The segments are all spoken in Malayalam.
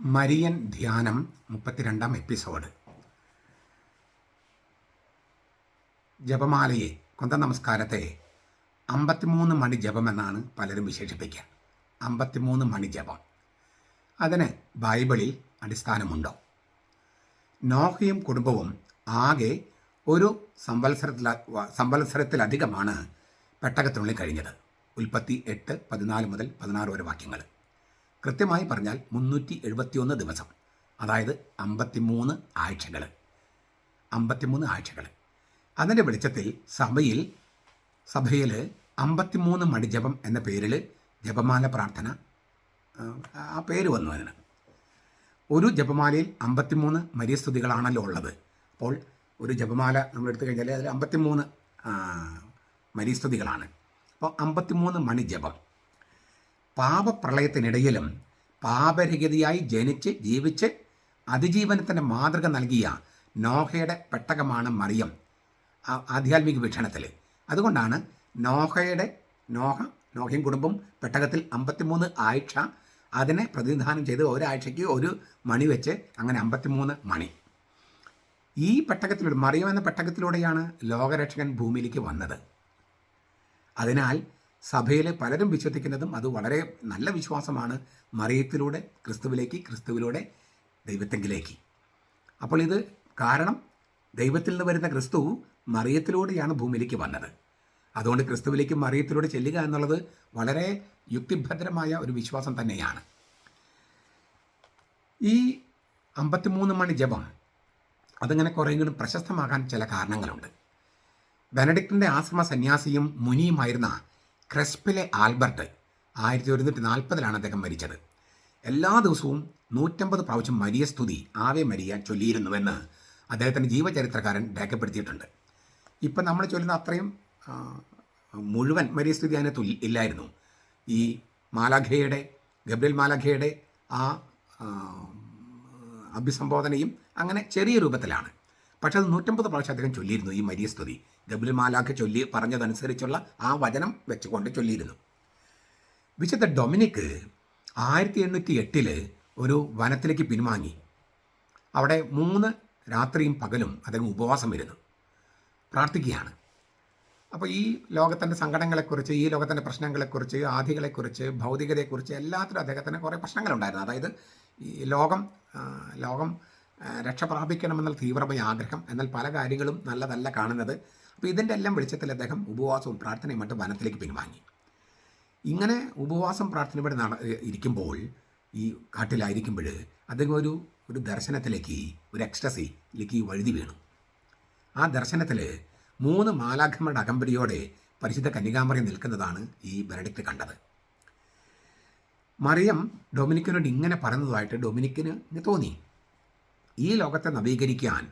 മരിയൻ ധ്യാനം മുപ്പത്തിരണ്ടാം എപ്പിസോഡ്. ജപമാലയെ കൊന്ത നമസ്കാരത്തെ അമ്പത്തിമൂന്ന് മണി ജപമെന്നാണ് പലരും വിശേഷിപ്പിക്കുക അമ്പത്തിമൂന്ന് മണി ജപം. അതിന് ബൈബിളിൽ അടിസ്ഥാനമുണ്ടോ? നോഹയും കുടുംബവും ആകെ ഒരു സംവത്സരത്തിൽ സംവത്സരത്തിലധികമാണ് പെട്ടകത്തിനുള്ളിൽ കഴിഞ്ഞത്. ഉൽപ്പത്തി എട്ട് പതിനാല് മുതൽ പതിനാറ് വരെ വാക്യങ്ങൾ. കൃത്യമായി പറഞ്ഞാൽ മുന്നൂറ്റി എഴുപത്തിയൊന്ന് ദിവസം അതായത് അമ്പത്തിമൂന്ന് ആഴ്ചകൾ അമ്പത്തിമൂന്ന് ആഴ്ചകൾ അതിന്റെ വെളിച്ചത്തിൽ സഭയിൽ സഭയിൽ അമ്പത്തിമൂന്ന് മണിജപം എന്ന പേരിൽ ജപമാല പ്രാർത്ഥന ആ പേര് വന്നു അതിന്. ഒരു ജപമാലയിൽ അമ്പത്തിമൂന്ന് മരിയസ്തുതികളാണല്ലോ ഉള്ളത്. അപ്പോൾ ഒരു ജപമാല നമ്മൾ എടുത്തു കഴിഞ്ഞാൽ അതിൽ അമ്പത്തിമൂന്ന് മരിസ്തുതികളാണ് അപ്പോൾ അമ്പത്തിമൂന്ന് മണി ജപം. പാപപ്രളയത്തിനിടയിലും പാപരഹിതയായി ജനിച്ച് ജീവിച്ച് അതിജീവനത്തിന്റെ മാതൃക നൽകിയ നോഹയുടെ പെട്ടകമാണ് മറിയം ആധ്യാത്മിക വീക്ഷണത്തിൽ അതുകൊണ്ടാണ് നോഹയുടെ നോഹ നോഹയും കുടുംബം പെട്ടകത്തിൽ അമ്പത്തിമൂന്ന് ആഴ്ച അതിനെ പ്രതിനിധാനം ചെയ്ത് ഒരാഴ്ചയ്ക്ക് ഒരു മണി വെച്ച് അങ്ങനെ അമ്പത്തിമൂന്ന് മണി. ഈ പെട്ടകത്തിലൂടെ മറിയം എന്ന പെട്ടകത്തിലൂടെയാണ് ലോകരക്ഷകൻ ഭൂമിയിലേക്ക് വന്നത്. അതിനാൽ സഭയിൽ പലരും വിശ്വസിക്കുന്നതും അത് വളരെ നല്ല വിശ്വാസമാണ് മറിയത്തിലൂടെ ക്രിസ്തുവിലേക്ക് ക്രിസ്തുവിലൂടെ ദൈവത്തെങ്കിലേക്ക്. അപ്പോൾ ഇത് കാരണം ദൈവത്തിൽ നിന്ന് വരുന്ന ക്രിസ്തു മറിയത്തിലൂടെയാണ് ഭൂമിയിലേക്ക് വന്നത്. അതുകൊണ്ട് ക്രിസ്തുവിലേക്ക് മറിയത്തിലൂടെ ചെല്ലുക എന്നുള്ളത് വളരെ യുക്തിഭദ്രമായ ഒരു വിശ്വാസം തന്നെയാണ്. ഈ അമ്പത്തിമൂന്ന് മണി ജപം അതങ്ങനെ കുറേയെങ്കിലും പ്രശസ്തമാകാൻ ചില കാരണങ്ങളുണ്ട്. ബെനഡിക്റ്റിന്റെ ആശ്രമ സന്യാസിയും മുനിയുമായിരുന്ന ക്രെസ്പിലെ ആൽബർട്ട് ആയിരത്തി ഒരുന്നൂറ്റി നാൽപ്പതിലാണ് അദ്ദേഹം മരിച്ചത്. എല്ലാ ദിവസവും നൂറ്റമ്പത് പ്രാവശ്യം മരിയ സ്തുതി ആവെ മരിയ ചൊല്ലിയിരുന്നുവെന്ന് അദ്ദേഹത്തിന്റെ ജീവചരിത്രകാരൻ രേഖപ്പെടുത്തിയിട്ടുണ്ട്. ഇപ്പം നമ്മൾ ചൊല്ലുന്ന അത്രയും മുഴുവൻ മരിയ സ്തുതി അതിനകത്ത് ഇല്ലായിരുന്നു. ഈ മാലാഖയുടെ ഗബ്രിൽ മാലാഖയുടെ ആ അഭിസംബോധനയും അങ്ങനെ ചെറിയ രൂപത്തിലാണ്. പക്ഷേ അത് നൂറ്റമ്പത് പ്രാവശ്യം അദ്ദേഹം ചൊല്ലിയിരുന്നു ഈ മരിയ സ്തുതി. ഗബ്രിൽ മാലാഖ ചൊല്ലി പറഞ്ഞതനുസരിച്ചുള്ള ആ വചനം വെച്ചുകൊണ്ട് ചൊല്ലിയിരുന്നു. വിശുദ്ധ ഡൊമിനിക്ക് ആയിരത്തി എണ്ണൂറ്റി എട്ടിൽ ഒരു വനത്തിലേക്ക് പിൻവാങ്ങി. അവിടെ മൂന്ന് രാത്രിയും പകലും അദ്ദേഹം ഉപവാസം ഇരുന്നു. പ്രാർത്ഥിക്കുകയാണ്. അപ്പോൾ ഈ ലോകത്തിന്റെ സങ്കടങ്ങളെക്കുറിച്ച് ഈ ലോകത്തിന്റെ പ്രശ്നങ്ങളെക്കുറിച്ച് ആധികളെക്കുറിച്ച് ഭൗതികതയെക്കുറിച്ച് എല്ലാത്തിലും അദ്ദേഹത്തിന് കുറേ പ്രശ്നങ്ങളുണ്ടായിരുന്നു. അതായത് ഈ ലോകം ലോകം രക്ഷ പ്രാപിക്കണമെന്നുള്ള തീവ്രമായ ആഗ്രഹം എന്നാൽ പല കാര്യങ്ങളും നല്ലതല്ല കാണുന്നത്. അപ്പോൾ ഇതിന്റെ എല്ലാം വെളിച്ചത്തിൽ അദ്ദേഹം ഉപവാസവും പ്രാർത്ഥനയും മറ്റും വനത്തിലേക്ക് പിൻവാങ്ങി. ഇങ്ങനെ ഉപവാസം പ്രാർത്ഥനയോടെ നട ഇരിക്കുമ്പോൾ ഈ കാട്ടിലായിരിക്കുമ്പോൾ അദ്ദേഹം ഒരു ഒരു ദർശനത്തിലേക്ക് ഒരു എക്സ്റ്റസിലേക്ക് വഴുതി വീണു. ആ ദർശനത്തിൽ മൂന്ന് മാലാഖമ്മയുടെ അകമ്പടിയോടെ പരിശുദ്ധ കന്യകാമറി നിൽക്കുന്നതാണ് ഈ ബെനഡിക്റ്റ് കണ്ടത്. മറിയം ഡൊമിനിക്കിനോട് ഇങ്ങനെ പറയുന്നതായിട്ട് ഡൊമിനിക്കിന് തോന്നി. ഈ ലോകത്തെ നവീകരിക്കാൻ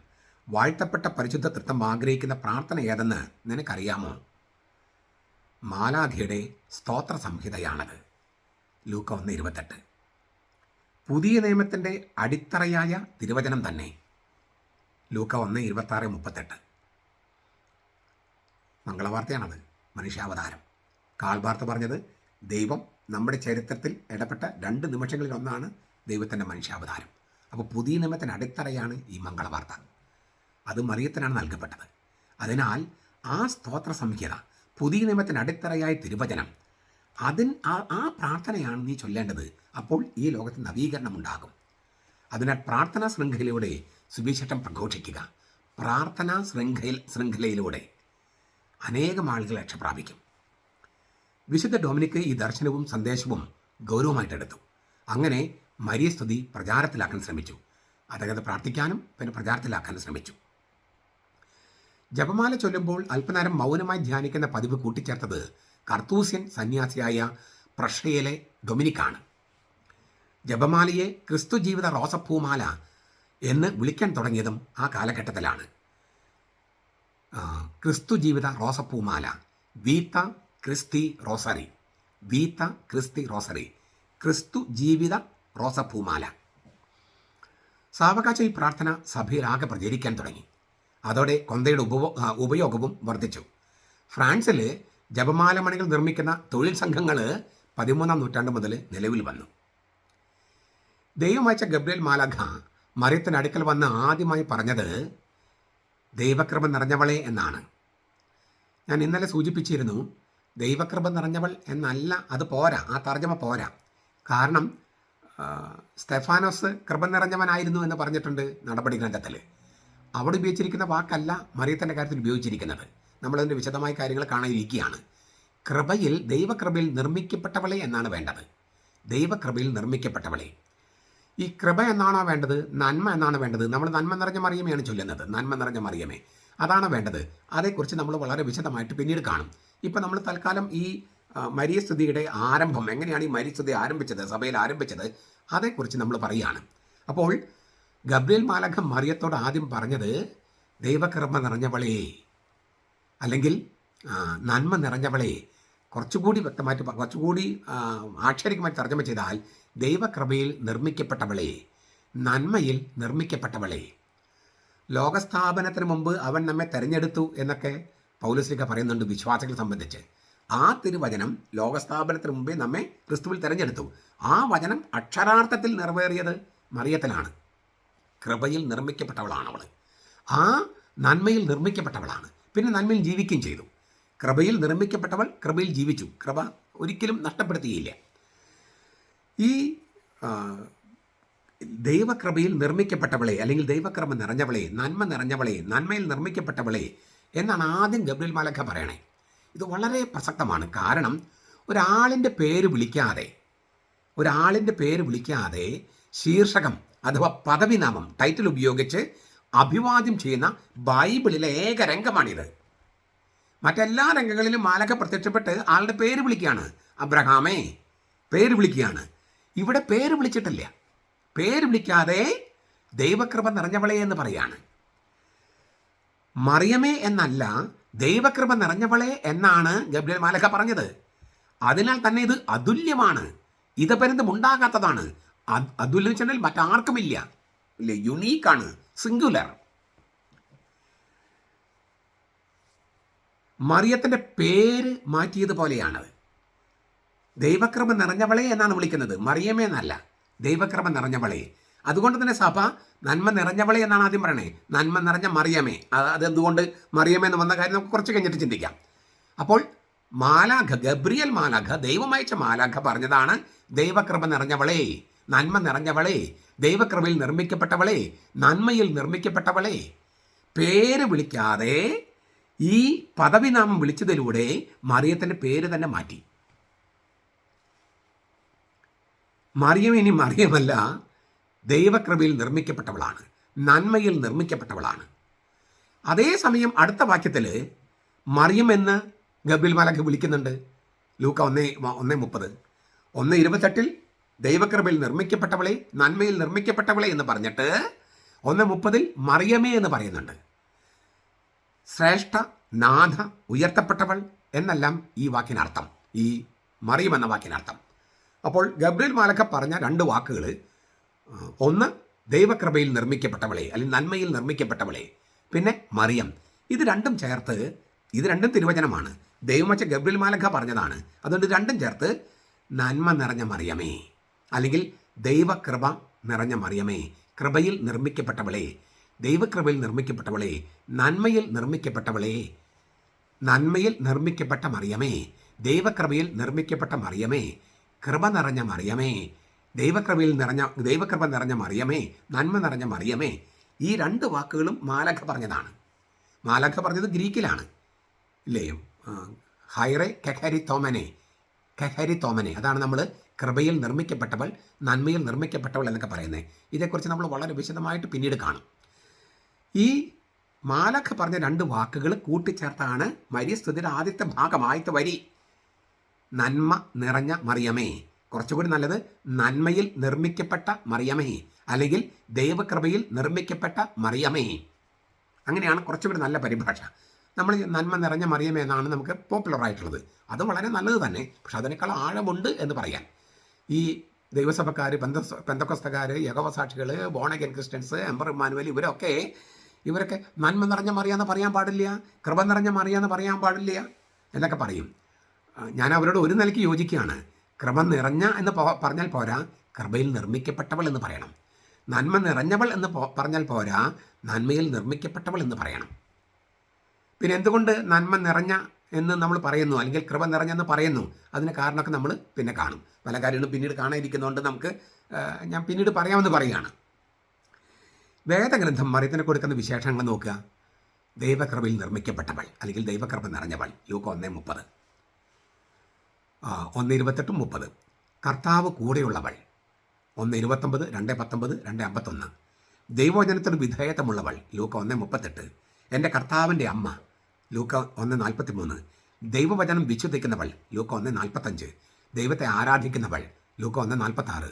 വാഴ്ത്തപ്പെട്ട പരിശുദ്ധ തൃത്വം ആഗ്രഹിക്കുന്ന പ്രാർത്ഥന ഏതെന്ന് നിനക്കറിയാമോ? മാലാഖയുടെ സ്തോത്ര സംഹിതയാണത്. ലൂക്ക ഒന്ന് ഇരുപത്തെട്ട്. പുതിയ നിയമത്തിന്റെ അടിത്തറയായ തിരുവചനം തന്നെ. ലൂക്ക ഒന്ന് ഇരുപത്താറ് മുപ്പത്തെട്ട്. മംഗളവാർത്തയാണത്. മനുഷ്യാവതാരം. കാൽവാർത്ത പറഞ്ഞത് ദൈവം നമ്മുടെ ചരിത്രത്തിൽ ഇടപെട്ട രണ്ട് നിമിഷങ്ങളിൽ ഒന്നാണ് ദൈവത്തിന്റെ മനുഷ്യാവതാരം. അപ്പോൾ പുതിയ നിയമത്തിന്റെ അടിത്തറയാണ് ഈ മംഗളവാർത്ത. അത് മറിയത്തിനാണ് നൽകപ്പെട്ടത്. അതിനാൽ ആ സ്തോത്ര സംഹിത പുതിയ നിയമത്തിന് അടിത്തറയായ തിരുവചനം അതിന് ആ ആ പ്രാർത്ഥനയാണ് നീ ചൊല്ലേണ്ടത്. അപ്പോൾ ഈ ലോകത്ത് നവീകരണം ഉണ്ടാകും അതിനാൽ പ്രാർത്ഥനാ ശൃംഖലയിലൂടെ സുവിശേഷം പ്രഘോഷിക്കുക. പ്രാർത്ഥനാ ശൃംഖല ശൃംഖലയിലൂടെ അനേകം ആളുകൾ രക്ഷപ്രാപിക്കും. വിശുദ്ധ ഡൊമിനിക്ക് ഈ ദർശനവും സന്ദേശവും ഗൗരവമായിട്ടെടുത്തു. അങ്ങനെ മരിയസ്തുതി പ്രചാരത്തിലാക്കാൻ ശ്രമിച്ചു. അദ്ദേഹത്തെ പ്രാർത്ഥിക്കാനും പിന്നെ പ്രചാരത്തിലാക്കാനും ശ്രമിച്ചു. ജപമാല ചൊല്ലുമ്പോൾ അല്പനേരം മൗനമായി ധ്യാനിക്കുന്ന പതിവ് കൂട്ടിച്ചേർത്തത് കർത്തൂസ്യൻ സന്യാസിയായ പ്രഷ്യയിലെ ഡൊമിനിക്കാണ്. ജപമാലയെ ക്രിസ്തു ജീവിത റോസപ്പൂമാല എന്ന് വിളിക്കാൻ തുടങ്ങിയതും ആ കാലഘട്ടത്തിലാണ്. ക്രിസ്തു ജീവിത റോസപ്പൂമാല. വീത്ത ക്രിസ്തി റോസറി. വീത്ത ക്രിസ്തി റോസറി. ക്രിസ്തു ജീവിത റോസപ്പൂമാല. സാവകാശ ഈ പ്രാർത്ഥന സഭയിൽ ആകെ പ്രചരിക്കാൻ തുടങ്ങി. അതോടെ കൊന്തയുടെ ഉപ ഉപയോഗവും വർദ്ധിച്ചു. ഫ്രാൻസിൽ ജപമാല മണികൾ നിർമ്മിക്കുന്ന തൊഴിൽ സംഘങ്ങൾ പതിമൂന്നാം നൂറ്റാണ്ട് മുതൽ നിലവിൽ വന്നു. ദൈവം ഗബ്രിയൽ മാലാഖ മറിയത്തിന്റെ അടുക്കൽ വന്ന് ആദ്യമായി പറഞ്ഞത് ദൈവകൃപ നിറഞ്ഞവളെ എന്നാണ്. ഞാൻ ഇന്നലെ സൂചിപ്പിച്ചിരുന്നു ദൈവകൃപ നിറഞ്ഞവൾ എന്നല്ല അത് പോരാ ആ തർജമ പോരാ. കാരണം സ്റ്റെഫാനോസ് കൃപ നിറഞ്ഞവനായിരുന്നു എന്ന് പറഞ്ഞിട്ടുണ്ട് നടപടി ഗ്രന്ഥത്തിൽ അവിടെ ഉപയോഗിച്ചിരിക്കുന്ന വാക്കല്ല മറിയത്തിന്റെ കാര്യത്തിൽ ഉപയോഗിച്ചിരിക്കുന്നത്. നമ്മളതിന്റെ വിശദമായ കാര്യങ്ങൾ കാണാനിരിക്കുകയാണ്. കൃപയിൽ ദൈവകൃപയിൽ നിർമ്മിക്കപ്പെട്ടവളെ എന്നാണ് വേണ്ടത്. ദൈവകൃപയിൽ നിർമ്മിക്കപ്പെട്ടവളെ. ഈ കൃപ എന്നാണോ വേണ്ടത്? നന്മ എന്നാണ് വേണ്ടത്? നമ്മൾ നന്മ നിറഞ്ഞ മറിയമയാണ് ചൊല്ലുന്നത്. നന്മ നിറഞ്ഞ മറിയമേ. അതാണ് വേണ്ടത്. അതേക്കുറിച്ച് നമ്മൾ വളരെ വിശദമായിട്ട് പിന്നീട് കാണും. ഇപ്പം നമ്മൾ തൽക്കാലം ഈ മരിയസ്ഥിതിയുടെ ആരംഭം എങ്ങനെയാണ് ഈ മരിയസ്തുതി ആരംഭിച്ചത് സഭയിൽ ആരംഭിച്ചത് അതേക്കുറിച്ച് നമ്മൾ പറയുകയാണ്. അപ്പോൾ ഗബ്രിയേൽ മാലഖ മറിയത്തോട് ആദ്യം പറഞ്ഞത് ദൈവകർമ്മ നിറഞ്ഞവളേ അല്ലെങ്കിൽ നന്മ നിറഞ്ഞവളേ. കുറച്ചുകൂടി വ്യക്തമായിട്ട് കുറച്ചുകൂടി ആക്ഷരികമായി തർജമ ചെയ്താൽ ദൈവകൃപയിൽ നിർമ്മിക്കപ്പെട്ടവളെ നന്മയിൽ നിർമ്മിക്കപ്പെട്ടവളെ. ലോകസ്ഥാപനത്തിന് മുമ്പ് അവൻ നമ്മെ തെരഞ്ഞെടുത്തു എന്നൊക്കെ പൗലസ്ലിക പറയുന്നുണ്ട് വിശ്വാസികളെ സംബന്ധിച്ച്. ആ തിരുവചനം ലോകസ്ഥാപനത്തിന് മുമ്പേ നമ്മെ ക്രിസ്തുവിൽ തെരഞ്ഞെടുത്തു. ആ വചനം അക്ഷരാർത്ഥത്തിൽ നിറവേറിയത് മറിയത്തിലാണ്. കൃപയിൽ നിർമ്മിക്കപ്പെട്ടവളാണ് അവൾ ആ നന്മയിൽ നിർമ്മിക്കപ്പെട്ടവളാണ്. പിന്നെ നന്മയിൽ ജീവിക്കുകയും ചെയ്തു. കൃപയിൽ നിർമ്മിക്കപ്പെട്ടവൾ കൃപയിൽ ജീവിച്ചു. കൃപ ഒരിക്കലും നഷ്ടപ്പെടുത്തിയില്ല ഈ ദൈവകൃപയിൽ നിർമ്മിക്കപ്പെട്ടവളെ അല്ലെങ്കിൽ ദൈവക്രമ നിറഞ്ഞവളെ നന്മ നിറഞ്ഞവളെ നന്മയിൽ നിർമ്മിക്കപ്പെട്ടവളെ എന്നാണ് ആദ്യം ഗബ്രിൽ മാലക്ക പറയണേ. ഇത് വളരെ പ്രസക്തമാണ്. കാരണം ഒരാളിന്റെ പേര് വിളിക്കാതെ ഒരാളിന്റെ പേര് വിളിക്കാതെ ശീർഷകം അഥവാ പദവിനാമം ടൈറ്റിൽ ഉപയോഗിച്ച് അഭിവാദ്യം ചെയ്യുന്ന ബൈബിളിലെ ഏക രംഗമാണിത്. മറ്റെല്ലാ രംഗങ്ങളിലും മാലക പ്രത്യക്ഷപ്പെട്ട് ആളുടെ പേര് വിളിക്കുകയാണ്. അബ്രഹാമേ പേര് വിളിക്കുകയാണ്. ഇവിടെ പേര് വിളിച്ചിട്ടില്ല. പേര് വിളിക്കാതെ ദൈവകൃപ നിറഞ്ഞവളെ എന്ന് പറയാണ്. മറിയമേ എന്നല്ല ദൈവകൃപ നിറഞ്ഞവളെ എന്നാണ് ഗബ്രിയൽ മാലക പറഞ്ഞത്. അതിനാൽ തന്നെ ഇത് അതുല്യമാണ്. ഇതപര്യന്തം ഉണ്ടാകാത്തതാണ് അത് അതുല്യം വെച്ചാൽ മറ്റാർക്കുമില്ല. ഇല്ലേ യുണീക്കാണ് സിംഗുലർ മറിയത്തിന്റെ പേര് മാറ്റിയത് മാറ്റിയതുപോലെയാണത് ദൈവക്രമ നിറഞ്ഞവളെ എന്നാണ് വിളിക്കുന്നത്. മറിയമേ എന്നല്ല ദൈവക്രമ നിറഞ്ഞവളെ. അതുകൊണ്ട് തന്നെ സഭ നന്മ നിറഞ്ഞവളെ എന്നാണ് ആദ്യം പറയണേ. നന്മ നിറഞ്ഞ മറിയമേ. അത് അതെന്തുകൊണ്ട് മറിയമേ എന്ന് വന്ന കാര്യം നമുക്ക് കുറച്ച് കഴിഞ്ഞിട്ട് ചിന്തിക്കാം. അപ്പോൾ മാലാഖ ഗബ്രിയൽ മാലാഖ ദൈവമയച്ച മാലാഖ പറഞ്ഞതാണ് ദൈവകൃപ നിറഞ്ഞവളെ. നന്മ നിറഞ്ഞവളെ ദൈവകൃപയിൽ നിർമ്മിക്കപ്പെട്ടവളെ നന്മയിൽ നിർമ്മിക്കപ്പെട്ടവളെ. പേര് വിളിക്കാതെ ഈ പദവിനാമം വിളിച്ചതിലൂടെ മറിയത്തിന്റെ പേര് തന്നെ മാറ്റി. മറിയം ഇനി മറിയമല്ല ദൈവകൃപയിൽ നിർമ്മിക്കപ്പെട്ടവളാണ് നന്മയിൽ നിർമ്മിക്കപ്പെട്ടവളാണ്. അതേസമയം അടുത്ത വാക്യത്തിൽ മറിയം എന്ന് ഗബിൽ മലക്ക് വിളിക്കുന്നുണ്ട്. ലൂക്ക ഒന്നേ ഒന്നേ മുപ്പത്. ഒന്ന് ഇരുപത്തെട്ടിൽ ദൈവകൃപയിൽ നിർമ്മിക്കപ്പെട്ടവളെ നന്മയിൽ നിർമ്മിക്കപ്പെട്ടവളെ എന്ന് പറഞ്ഞിട്ട് ഒന്ന് മുപ്പതിൽ മറിയമേ എന്ന് പറയുന്നുണ്ട്. ശ്രേഷ്ഠ നാഥ ഉയർത്തപ്പെട്ടവൾ എന്നെല്ലാം ഈ വാക്കിനർത്ഥം ഈ മറിയം എന്ന വാക്കിനർത്ഥം. അപ്പോൾ ഗബ്രിയൽ മാലക്ക പറഞ്ഞ രണ്ട് വാക്കുകൾ ഒന്ന് ദൈവകൃപയിൽ നിർമ്മിക്കപ്പെട്ടവളെ അല്ലെങ്കിൽ നന്മയിൽ നിർമ്മിക്കപ്പെട്ടവളെ പിന്നെ മറിയം. ഇത് രണ്ടും ചേർത്ത് ഇത് രണ്ടും തിരുവചനമാണ്. ദൈവമച്ച ഗബ്രിൽ മാലക്ക പറഞ്ഞതാണ്. അതുകൊണ്ട് രണ്ടും ചേർത്ത് നന്മ നിറഞ്ഞ മറിയമേ. അല്ലെങ്കിൽ ദൈവകൃപ നിറഞ്ഞ മറിയമേ കൃപയിൽ നിർമ്മിക്കപ്പെട്ടവളെ ദൈവകൃപയിൽ നിർമ്മിക്കപ്പെട്ടവളെ നന്മയിൽ നിർമ്മിക്കപ്പെട്ടവളെ നന്മയിൽ നിർമ്മിക്കപ്പെട്ട മറിയമേ ദൈവകൃപയിൽ നിർമ്മിക്കപ്പെട്ട മറിയമേ കൃപ നിറഞ്ഞ മറിയമേ ദൈവകൃപയിൽ നിറഞ്ഞ ദൈവകൃപ നിറഞ്ഞ മറിയമേ നന്മ നിറഞ്ഞ മറിയമേ. ഈ രണ്ട് വാക്കുകളും മാലഖ പറഞ്ഞതാണ്. മാലഖ പറഞ്ഞത് ഗ്രീക്കിലാണ്. ഇല്ലേ? ഹൈറെ കെഹരി തോമനെ കെഹരി തോമനെ അതാണ് നമ്മൾ കൃപയിൽ നിർമ്മിക്കപ്പെട്ടവൾ നന്മയിൽ നിർമ്മിക്കപ്പെട്ടവൾ എന്നൊക്കെ പറയുന്നത് ഇതേക്കുറിച്ച് നമ്മൾ വളരെ വിശദമായിട്ട് പിന്നീട് കാണും. ഈ മാലഖ പറഞ്ഞ രണ്ട് വാക്കുകൾ കൂട്ടിച്ചേർത്താണ് മരിയസ്തുതിയുടെ ആദ്യത്തെ ഭാഗം ആദ്യത്തെ വരി. നന്മ നിറഞ്ഞ മറിയമേ. കുറച്ചുകൂടി നല്ലത് നന്മയിൽ നിർമ്മിക്കപ്പെട്ട മറിയമേ. അല്ലെങ്കിൽ ദൈവകൃപയിൽ നിർമ്മിക്കപ്പെട്ട മറിയമേ. അങ്ങനെയാണ് കുറച്ചുകൂടി നല്ല പരിഭാഷ. നമ്മൾ നന്മ നിറഞ്ഞ മറിയമേ എന്നാണ് നമുക്ക് പോപ്പുലർ ആയിട്ടുള്ളത് അത് വളരെ നല്ലത് തന്നെ. പക്ഷെ അതിനേക്കാൾ ആഴമുണ്ട് എന്ന് പറയാൻ. ഈ ദൈവസഭക്കാർ പെന്ത പെന്തക്കൊസ്തക്കാർ യഹോവസാക്ഷികൾ ബോണഗൻ ക്രിസ്ത്യൻസ് എംബർ ഇമ്മാനുവൽ ഇവരൊക്കെ ഇവരൊക്കെ നന്മ നിറഞ്ഞ മറിയാന്ന് പറയാൻ പാടില്ല കൃപ നിറഞ്ഞ മറിയാന്ന് പറയാൻ പാടില്ല എന്നൊക്കെ പറയും. ഞാൻ അവരോട് ഒരു നിലയ്ക്ക് യോജിക്കുകയാണ്. കൃപ നിറഞ്ഞ എന്ന് പറഞ്ഞാൽ പോരാ കൃപയിൽ നിർമ്മിക്കപ്പെട്ടവൾ എന്ന് പറയണം. നന്മ നിറഞ്ഞവൾ എന്ന് പറഞ്ഞാൽ പോരാ നന്മയിൽ നിർമ്മിക്കപ്പെട്ടവൾ എന്ന് പറയണം. പിന്നെ എന്തുകൊണ്ട് നന്മ നിറഞ്ഞ എന്ന് നമ്മൾ പറയുന്നു. അല്ലെങ്കിൽ കൃപ നിറഞ്ഞെന്ന് പറയുന്നു. അതിന് കാരണമൊക്കെ നമ്മൾ പിന്നെ കാണും. പല കാര്യങ്ങളും പിന്നീട് കാണാതിരിക്കുന്നതുകൊണ്ട് നമുക്ക് ഞാൻ പിന്നീട് പറയാമെന്ന് പറയുകയാണ്. വേദഗ്രന്ഥം മറിയത്തിന് കൊടുക്കുന്ന വിശേഷങ്ങൾ നോക്കുക. ദൈവകൃപയിൽ നിർമ്മിക്കപ്പെട്ടവൾ അല്ലെങ്കിൽ ദൈവകൃപ നിറഞ്ഞവൾ. ലൂക്ക ഒന്നേ മുപ്പത്. ഒന്ന് ഇരുപത്തെട്ടും മുപ്പത്. കർത്താവ് കൂടെയുള്ളവൾ. ഒന്ന് ഇരുപത്തൊമ്പത് രണ്ട് പത്തൊമ്പത് രണ്ട് അമ്പത്തൊന്ന്. ദൈവവചനത്തിന് വിധേയത്വമുള്ളവൾ ലൂക്ക ഒന്ന് മുപ്പത്തെട്ട്. എന്റെ കർത്താവിന്റെ അമ്മ. ലൂക്ക ഒന്ന് നാൽപ്പത്തി മൂന്ന് ദൈവവചനം വിശ്വസിക്കുന്നവൾ ലൂക്ക ഒന്ന് നാൽപ്പത്തഞ്ച്. ദൈവത്തെ ആരാധിക്കുന്നവൾ ലൂക്ക ഒന്ന് നാൽപ്പത്താറ്.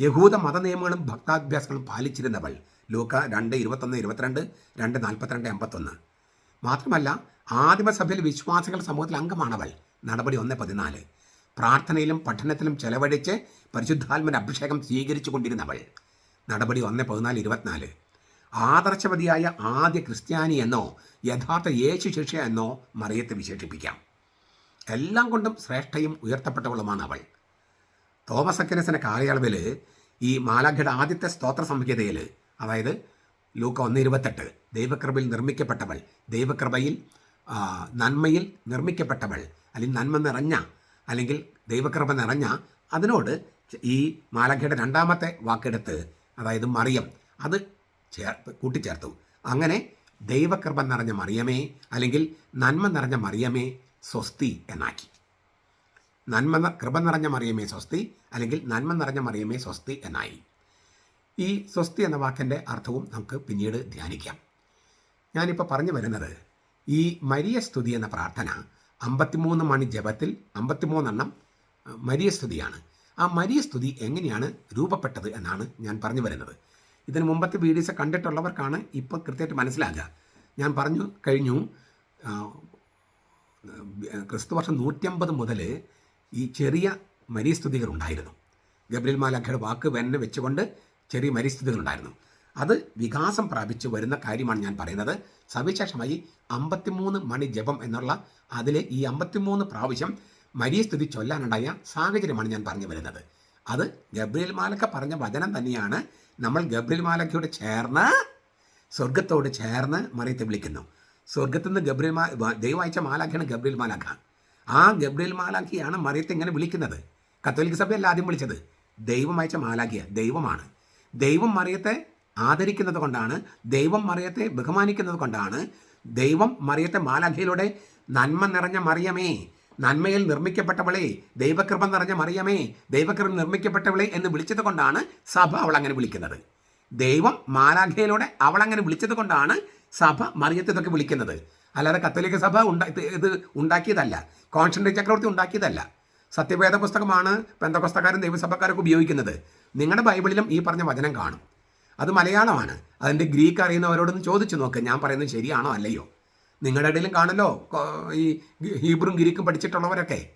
യഹൂദ മതനിയമങ്ങളും ഭക്താഭ്യാസങ്ങളും പാലിച്ചിരുന്നവൾ ലൂക്ക രണ്ട് ഇരുപത്തൊന്ന് ഇരുപത്തിരണ്ട് രണ്ട് നാൽപ്പത്തിരണ്ട് എൺപത്തൊന്ന് മാത്രമല്ല ആദിമസഭയിൽ വിശ്വാസികൾ സമൂഹത്തിൽ അംഗമാണവൾ നടപടി ഒന്ന് പതിനാല്. പ്രാർത്ഥനയിലും പഠനത്തിലും ചെലവഴിച്ച് പരിശുദ്ധാത്മന്റെ അഭിഷേകം സ്വീകരിച്ചു കൊണ്ടിരുന്നവൾ നടപടി ഒന്ന് പതിനാല് ഇരുപത്തിനാല്. ആദർശവതിയായ ആദ്യ ക്രിസ്ത്യാനി എന്നോ യഥാർത്ഥ യേശു ശിക്ഷ എന്നോ മറിയത്തെ വിശേഷിപ്പിക്കാം. എല്ലാം കൊണ്ടും ശ്രേഷ്ഠയും ഉയർത്തപ്പെട്ടവളുമാണ് അവൾ. തോമസ് അക്കനസിന്റെ കാലയളവിൽ ഈ മാലാഖയുടെ ആദ്യത്തെ സ്തോത്ര സംഹിതയിൽ അതായത് ലൂക്ക ഒന്ന് ഇരുപത്തെട്ട് ദൈവകൃപയിൽ നിർമ്മിക്കപ്പെട്ടവൾ ദൈവകൃപയിൽ നന്മയിൽ നിർമ്മിക്കപ്പെട്ടവൾ അല്ലെങ്കിൽ നന്മ നിറഞ്ഞ അല്ലെങ്കിൽ ദൈവകൃപ നിറഞ്ഞ അതിനോട് ഈ മാലാഖയുടെ രണ്ടാമത്തെ വാക്കെടുത്ത് അതായത് മറിയം അത് ചേർത്ത് കൂട്ടിച്ചേർത്തു. അങ്ങനെ ദൈവകൃപ നിറഞ്ഞ മറിയമേ അല്ലെങ്കിൽ നന്മ നിറഞ്ഞ മറിയമേ സ്വസ്തി എന്നാക്കി. നന്മ കൃപ നിറഞ്ഞ മറിയമേ സ്വസ്തി അല്ലെങ്കിൽ നന്മ നിറഞ്ഞ മറിയമേ സ്വസ്തി എന്നായി. ഈ സ്വസ്തി എന്ന വാക്കിന്റെ അർത്ഥവും നമുക്ക് പിന്നീട് ധ്യാനിക്കാം. ഞാനിപ്പോൾ പറഞ്ഞു വരുന്നത് ഈ മരിയ സ്തുതി എന്ന പ്രാർത്ഥന അമ്പത്തിമൂന്ന് മണി ജപത്തിൽ അമ്പത്തിമൂന്നെണ്ണം മരിയ സ്തുതിയാണ്. ആ മരിയ സ്തുതി എങ്ങനെയാണ് രൂപപ്പെട്ടത് എന്നാണ് ഞാൻ പറഞ്ഞു വരുന്നത്. ഇതിന് മുമ്പത്തെ വീഡിയോസ് കണ്ടിട്ടുള്ളവർക്കാണ് ഇപ്പോൾ കൃത്യമായിട്ട് മനസ്സിലാകുക. ഞാൻ പറഞ്ഞു കഴിഞ്ഞു. ക്രിസ്തുവർഷം ക്രിസ്തു വർഷം നൂറ്റമ്പത് മുതൽ ഈ ചെറിയ മരീസ്തുതികൾ ഉണ്ടായിരുന്നു. ഗബ്രിൽ മാലാഖയുടെ വാക്ക് വെന്നെ വെച്ചുകൊണ്ട് ചെറിയ മരീസ്തുതികൾ ഉണ്ടായിരുന്നു. അത് വികാസം പ്രാപിച്ചു വരുന്ന കാര്യമാണ് ഞാൻ പറയുന്നത്. സവിശേഷമായി അമ്പത്തിമൂന്ന് മണി ജപം എന്നുള്ള അതിലെ ഈ അമ്പത്തിമൂന്ന് പ്രാവശ്യം മരീസ്തുതി ചൊല്ലാനുണ്ടായ സാഹചര്യമാണ് ഞാൻ പറഞ്ഞു വരുന്നത്. അത് ഗബ്രിയേൽ മാലക്ക പറഞ്ഞ വചനം തന്നെയാണ് നമ്മൾ ഗബ്രിയേൽ മാലക്കയോട് ചേർന്ന് സ്വർഗത്തോട് ചേർന്ന് മറിയത്തെ വിളിക്കുന്നു. സ്വർഗത്തിൽ നിന്ന് ഗബ്രിയൽ മാ ദൈവം അയച്ച മാലാഖയാണ് ഗബ്രിയൽ മാലാഖ. ആ ഗബ്രിയേൽ മാലാഖിയാണ് മറിയത്തെ ഇങ്ങനെ വിളിക്കുന്നത്. കത്തോലിക്ക സഭയല്ല ആദ്യം വിളിച്ചത്. ദൈവം അയച്ച മാലാഖിയ ദൈവമാണ്. ദൈവം മറിയത്തെ ആദരിക്കുന്നത് കൊണ്ടാണ് ദൈവം മറിയത്തെ ബഹുമാനിക്കുന്നത് കൊണ്ടാണ് ദൈവം മറിയത്തെ മാലാഖയിലൂടെ നന്മ നിറഞ്ഞ മറിയമേ നന്മയിൽ നിർമ്മിക്കപ്പെട്ടവളെ ദൈവകൃപ നിറഞ്ഞ മറിയമേ ദൈവകൃപ നിർമ്മിക്കപ്പെട്ടവളെ എന്ന് വിളിച്ചത് കൊണ്ടാണ് സഭ അവൾ അങ്ങനെ വിളിക്കുന്നത്. ദൈവം മാലാഖയിലൂടെ അവൾ അങ്ങനെ വിളിച്ചത് കൊണ്ടാണ് സഭ മറിയത്തെ ഇതൊക്കെ വിളിക്കുന്നത്. അല്ലാതെ കത്തോലിക്ക സഭ ഉണ്ടാ ഇത് ഉണ്ടാക്കിയതല്ല. കോൺസ്റ്റന്റ് ചക്രവർത്തി ഉണ്ടാക്കിയതല്ല. സത്യവേദ പുസ്തകമാണ് പെന്തപുസ്തകാരും ദൈവസഭക്കാരൊക്കെ ഉപയോഗിക്കുന്നത്. നിങ്ങളുടെ ബൈബിളിലും ഈ പറഞ്ഞ വചനം കാണും. അത് മലയാളമാണ്. അതിന്റെ ഗ്രീക്ക് അറിയുന്നവരോടൊന്ന് ചോദിച്ചു നോക്ക്. ഞാൻ പറയുന്നത് ശരിയാണോ അല്ലയോ? നിങ്ങളുടെ ഇടയിലും കാണല്ലോ ഈ ഹീബ്രും ഗിരിക്കും പഠിച്ചിട്ടുള്ളവരൊക്കെ.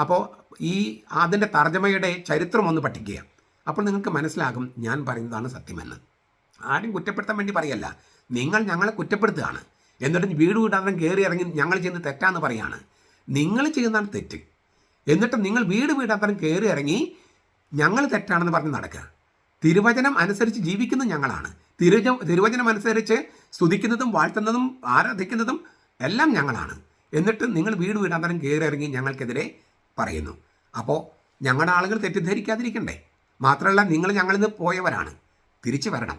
അപ്പോൾ ഈ അതിന്റെ തർജമയുടെ ചരിത്രം ഒന്ന് പഠിക്കുക. അപ്പോൾ നിങ്ങൾക്ക് മനസ്സിലാകും ഞാൻ പറയുന്നതാണ് സത്യമെന്ന്. ആരും കുറ്റപ്പെടുത്താൻ വേണ്ടി പറയല്ല. നിങ്ങൾ ഞങ്ങളെ കുറ്റപ്പെടുത്തുകയാണ്. എന്നിട്ട് വീട് വീടാന്തരം കയറി ഇറങ്ങി ഞങ്ങൾ ചെയ്യുന്നത് തെറ്റാന്ന് പറയാണ്. നിങ്ങൾ ചെയ്യുന്നതാണ് തെറ്റ്. എന്നിട്ട് നിങ്ങൾ വീട് വീടാന്തരം കയറി ഇറങ്ങി ഞങ്ങൾ തെറ്റാണെന്ന് പറഞ്ഞ് നടക്കുക. തിരുവചനം അനുസരിച്ച് ജീവിക്കുന്നത് ഞങ്ങളാണ്. തിരുവച തിരുവചനം അനുസരിച്ച് സ്തുതിക്കുന്നതും വാഴ്ത്തുന്നതും ആരാധിക്കുന്നതും എല്ലാം ഞങ്ങളാണ്. എന്നിട്ട് നിങ്ങൾ വീട് വീടാന്തരം കയറി ഇറങ്ങി ഞങ്ങൾക്കെതിരെ പറയുന്നു. അപ്പോൾ ഞങ്ങളുടെ ആളുകൾ തെറ്റിദ്ധരിക്കാതിരിക്കണ്ടേ? മാത്രമല്ല നിങ്ങൾ ഞങ്ങളിൽ നിന്ന് പോയവരാണ്. തിരിച്ചു വരണം.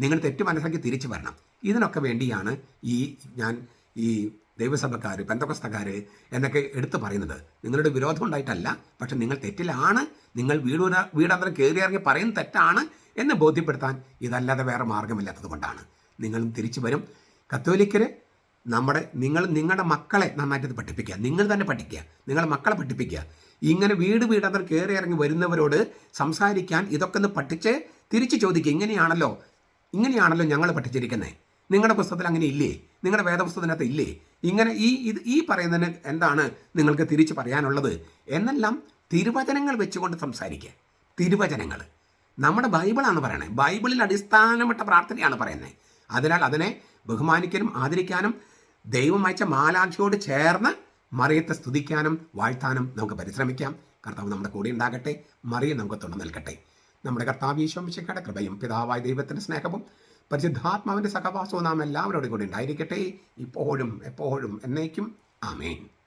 നിങ്ങൾ തെറ്റ് മനസ്സിലാക്കി തിരിച്ചു വരണം. ഇതിനൊക്കെ വേണ്ടിയാണ് ഈ ഞാൻ ഈ ദൈവസഭക്കാർ പെന്തകസ്തക്കാർ എന്നൊക്കെ എടുത്തു പറയുന്നത്. നിങ്ങളുടെ വിരോധം ഉണ്ടായിട്ടല്ല പക്ഷെ നിങ്ങൾ തെറ്റിലാണ്. നിങ്ങൾ വീടാ- വീടാന്തരം കയറി ഇറങ്ങി പറയുന്ന തെറ്റാണ് എന്ന് ബോധ്യപ്പെടുത്താൻ ഇതല്ലാതെ വേറെ മാർഗമില്ലാത്തത് കൊണ്ടാണ്. നിങ്ങളും തിരിച്ചു വരും. കത്തോലിക്കര് നമ്മുടെ നിങ്ങൾ നിങ്ങളുടെ മക്കളെ നന്നായിട്ട് പഠിപ്പിക്കുക. നിങ്ങൾ തന്നെ പഠിക്കുക. നിങ്ങളുടെ മക്കളെ പഠിപ്പിക്കുക. ഇങ്ങനെ വീട് വീടാന്തരം കയറി ഇറങ്ങി വരുന്നവരോട് സംസാരിക്കാൻ ഇതൊക്കെ ഒന്ന് പഠിച്ച് തിരിച്ചു ചോദിക്കുക. ഇങ്ങനെയാണല്ലോ ഇങ്ങനെയാണല്ലോ ഞങ്ങൾ പഠിച്ചിരിക്കുന്നത്. നിങ്ങളുടെ പുസ്തകത്തിൽ അങ്ങനെ ഇല്ലേ? നിങ്ങളുടെ വേദപുസ്തകത്തിനകത്ത് ഇല്ലേ? ഇങ്ങനെ ഈ ഇത് ഈ പറയുന്നതിന് എന്താണ് നിങ്ങൾക്ക് തിരിച്ചു പറയാനുള്ളത്? എന്നെല്ലാം തിരുവചനങ്ങൾ വെച്ചുകൊണ്ട് സംസാരിക്കുക. തിരുവചനങ്ങൾ. നമ്മുടെ ബൈബിളാണ് പറയണത് ബൈബിളിൽ അടിസ്ഥാനപ്പെട്ട പ്രാർത്ഥനയാണ് പറയുന്നത്. അതിനാൽ അതിനെ ബഹുമാനിക്കാനും ആദരിക്കാനും ദൈവം അയച്ച മാലാഖിയോട് ചേർന്ന് മറിയത്തെ സ്തുതിക്കാനും വാഴ്ത്താനും നമുക്ക് പരിശ്രമിക്കാം. കർത്താവ് നമ്മുടെ കൂടെ ഉണ്ടാകട്ടെ. മറിയം നമുക്ക് തുണ നൽകട്ടെ. നമ്മുടെ കർത്താവ് ഈശോമിശിക്കയുടെ കൃപയും പിതാവായ ദൈവത്തിന്റെ സ്നേഹവും പരിശുദ്ധാത്മാവിന്റെ സഹവാസവും നാം എല്ലാവരോടും കൂടി ഉണ്ടായിരിക്കട്ടെ. ഇപ്പോഴും എപ്പോഴും എന്നേക്കും. ആമേൻ.